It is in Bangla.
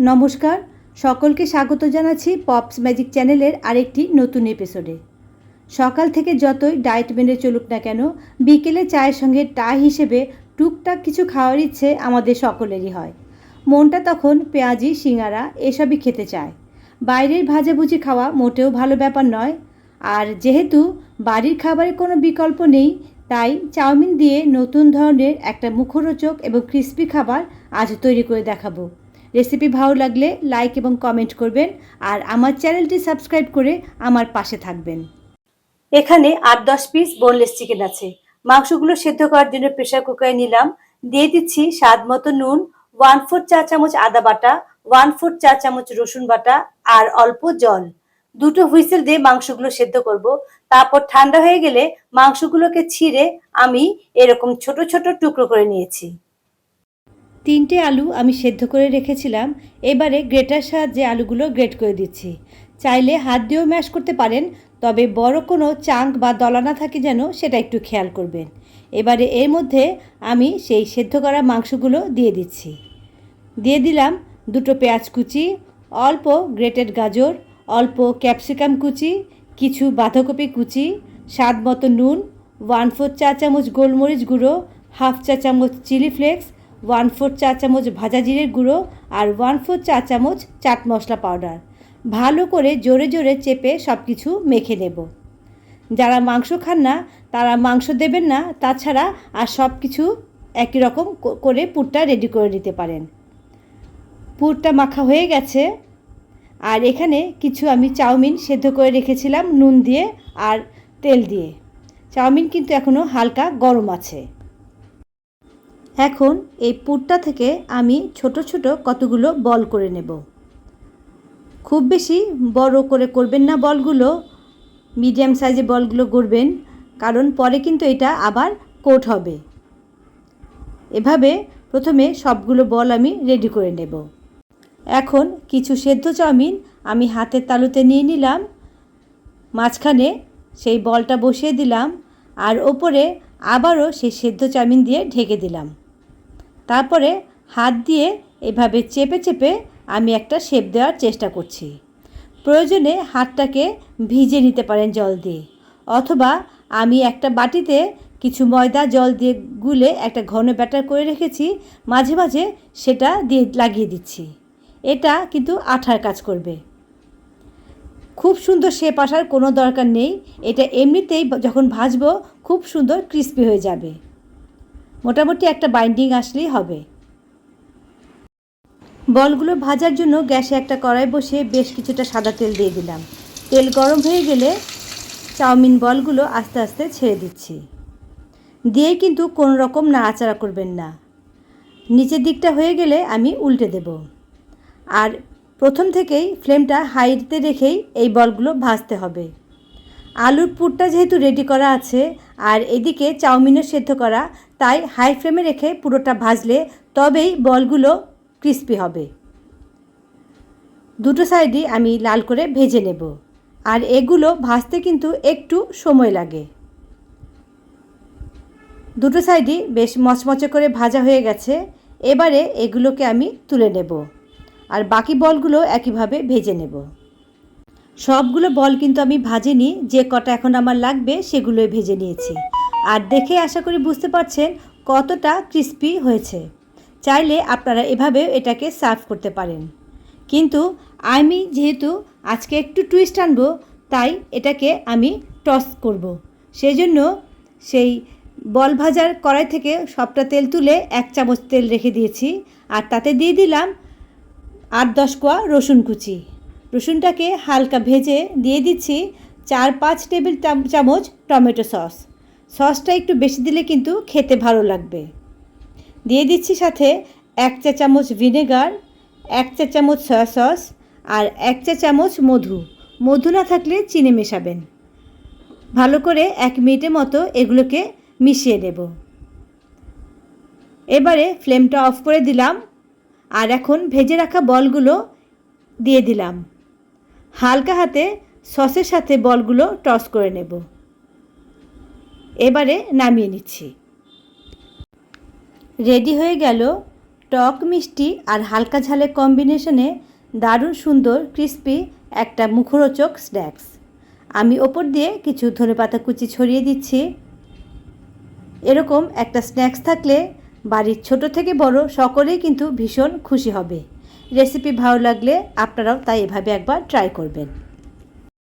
নমস্কার, সকলকে স্বাগত জানাচ্ছি পপস ম্যাজিক চ্যানেলের আরেকটি নতুন এপিসোডে। সকাল থেকে যতই ডায়েট মেনে চলুক না কেন, বিকেলে চায়ের সঙ্গে টা হিসেবে টুকটাক কিছু খাওয়ার ইচ্ছে আমাদের সকলেরই হয়। মনটা তখন পেঁয়াজি, সিঙ্গারা এসবই খেতে চায়। বাইরের ভাজাভুজি খাওয়া মোটেও ভালো ব্যাপার নয়। আর যেহেতু বাড়ির খাবারের কোনো বিকল্প নেই, তাই চাউমিন দিয়ে নতুন ধরনের একটা মুখরোচক এবং ক্রিস্পি খাবার আজ তৈরি করে দেখাবো। রেসিপি ভালো লাগলে লাইক এবং কমেন্ট করবেন আর আমার চ্যানেলটি সাবস্ক্রাইব করে আমার পাশে থাকবেন। এখানে আট দশ পিস বোনলেস চিকেন আছে। মাংসগুলো সেদ্ধ করার জন্য প্রেশার কুকারে নিলাম। দিয়ে দিচ্ছি স্বাদ মতো নুন ওয়ান ফোর চা চামচ আদা বাটা ওয়ান ফোর চা চামচ রসুন বাটা আর অল্প জল। দুটো হুইসেল দিয়ে মাংসগুলো সেদ্ধ করব। তারপর ঠান্ডা হয়ে গেলে মাংসগুলোকে ছিঁড়ে আমি এরকম ছোট ছোট টুকরো করে নিয়েছি। তিনটে আলু আমি সেদ্ধ করে রেখেছিলাম। এবারে গ্রেটার সাহায্যে আলুগুলো গ্রেট করে দিচ্ছি। চাইলে হাত দিয়েও ম্যাশ করতে পারেন, তবে বড় কোনো চাঙ্ক বা দলা না থাকে যেন সেটা একটু খেয়াল করবেন। এবারে এর মধ্যে আমি সেই সেদ্ধ করা মাংসগুলো দিয়ে দিচ্ছি। দিয়ে দিলাম দুটো পেঁয়াজ কুচি, অল্প গ্রেটেড গাজর, অল্প ক্যাপসিকাম কুচি, কিছু বাঁধাকপি কুচি, স্বাদ মতো নুন, ওয়ান ফোর চা চামচ গোলমরিচ গুঁড়ো, হাফ চা চামচ চিলি ফ্লেক্স ওয়ান ফোর চা চামচ ভাজা জিরের গুঁড়ো আর ওয়ান ফোর চা চামচ চাট মশলা পাউডার। ভালো করে জোরে জোরে চেপে সব কিছু মেখে নেব। যারা মাংস খান না, তারা মাংস দেবেন না, তাছাড়া আর সব কিছু একই রকম করে পুরটা রেডি করে নিতে পারেন। পুরটা মাখা হয়ে গেছে। আর এখানে কিছু আমি চাউমিন সেদ্ধ করে রেখেছিলাম নুন দিয়ে আর তেল দিয়ে। চাউমিন কিন্তু এখনও হালকা গরম আছে। এখন এই পুরটা থেকে আমি ছোট ছোট কতগুলো বল করে নেব। খুব বেশি বড় করে করবেন না বলগুলো, মিডিয়াম সাইজে বলগুলো করবেন কারণ পরে কিন্তু এটা আবার কোট হবে। এভাবে প্রথমে সবগুলো বল আমি রেডি করে নেব। এখন কিছু সেদ্ধ চাউমিন আমি হাতের তালুতে নিয়ে নিলাম, মাঝখানে সেই বলটা বসিয়ে দিলাম, আর ওপরে আবারও সেই সেদ্ধ চাউমিন দিয়ে ঢেকে দিলাম। তারপরে হাত দিয়ে এভাবে চেপে চেপে আমি একটা শেপ দেওয়ার চেষ্টা করছি। প্রয়োজনে হাতটাকে ভিজে নিতে পারেন জল দিয়ে, অথবা আমি একটা বাটিতে কিছু ময়দা জল দিয়ে গুলে একটা ঘন ব্যাটার করে রেখেছি, মাঝে মাঝে সেটা দিয়ে লাগিয়ে দিচ্ছি। এটা কিন্তু আঠার কাজ করবে। খুব সুন্দর শেপ আসার কোনো দরকার নেই। এটা এমনিতেই যখন ভাজবো খুব সুন্দর ক্রিস্পি হয়ে যাবে। মোটামুটি একটা বাইন্ডিং আসলেই হবে। বলগুলো ভাজার জন্য গ্যাসে একটা কড়াই বসিয়ে বেশ কিছুটা সাদা তেল দিয়ে দিলাম। তেল গরম হয়ে গেলে চাউমিন বলগুলো আস্তে আস্তে ছেড়ে দিচ্ছি। দিয়ে কিন্তু কোনো রকম নাড়াচাড়া করবেন না। নিচের দিকটা হয়ে গেলে আমি উল্টে দেব। আর প্রথম থেকেই ফ্লেমটা হাইতে রেখেই এই বলগুলো ভাজতে হবে। আলুর পুরটা যেহেতু রেডি করা আছে, আর এদিকে চাউমিনও সেদ্ধ করা, তাই হাই ফ্লেমে রেখে পুরোটা ভাজলে তবেই বলগুলো ক্রিস্পি হবে। দুটো সাইডই আমি লাল করে ভেজে নেব, আর এগুলো ভাজতে কিন্তু একটু সময় লাগে। দুটো সাইডই বেশ মচমচে করে ভাজা হয়ে গেছে, এবারে এগুলোকে আমি তুলে নেব, আর বাকি বলগুলো একইভাবে ভেজে নেব। সবগুলো বল কিন্তু আমি ভাজিনি, যে কটা এখন আমার লাগবে সেগুলোই ভেজে নিয়েছি। আর দেখে আশা করি বুঝতে পারছেন কতটা ক্রিস্পি হয়েছে। চাইলে আপনারা এভাবে এটাকে সার্ভ করতে পারেন। কিন্তু আমি যেহেতু আজকে একটু টুইস্ট আনব, তাই এটাকে আমি টস করব। সেই জন্য সেই বল ভাজার কড়াই থেকে সবটা তেল তুলে এক চামচ তেল রেখে দিয়েছি, আর তাতে দিয়ে দিলাম আট দশ কোয়া রসুন কুচি। রসুনটাকে হালকা ভেজে দিয়ে দিচ্ছি চার পাঁচ টেবিল চামচ টমেটো সস। সসটা একটু বেশি দিলে কিন্তু খেতে ভালো লাগবে। দিয়ে দিচ্ছি সাথে এক চা চামচ ভিনেগার, এক চা চামচ সয়া সস আর এক চা চামচ মধু। মধু না থাকলে চিনি মেশাবেন। ভালো করে এক মিনিটের মতো এগুলোকে মিশিয়ে নেব। এবারে ফ্লেমটা অফ করে দিলাম আর এখন ভেজে রাখা বলগুলো দিয়ে দিলাম। হালকা হাতে সসের সাথে বলগুলো টস করে নেব। এবারে নামিয়ে নিচ্ছি। রেডি হয়ে গেল টক মিষ্টি আর হালকা ঝালের কম্বিনেশনে দারুণ সুন্দর ক্রিস্পি একটা মুখরোচক স্ন্যাক্স। আমি ওপর দিয়ে কিছু ধনেপাতা কুচি ছড়িয়ে দিচ্ছি। এরকম একটা স্ন্যাক্স থাকলে বাড়ির ছোট থেকে বড় সকলেই কিন্তু ভীষণ খুশি হবে। রেসিপি ভালো লাগলে আপনারাও তাই এভাবে একবার ট্রাই করবেন।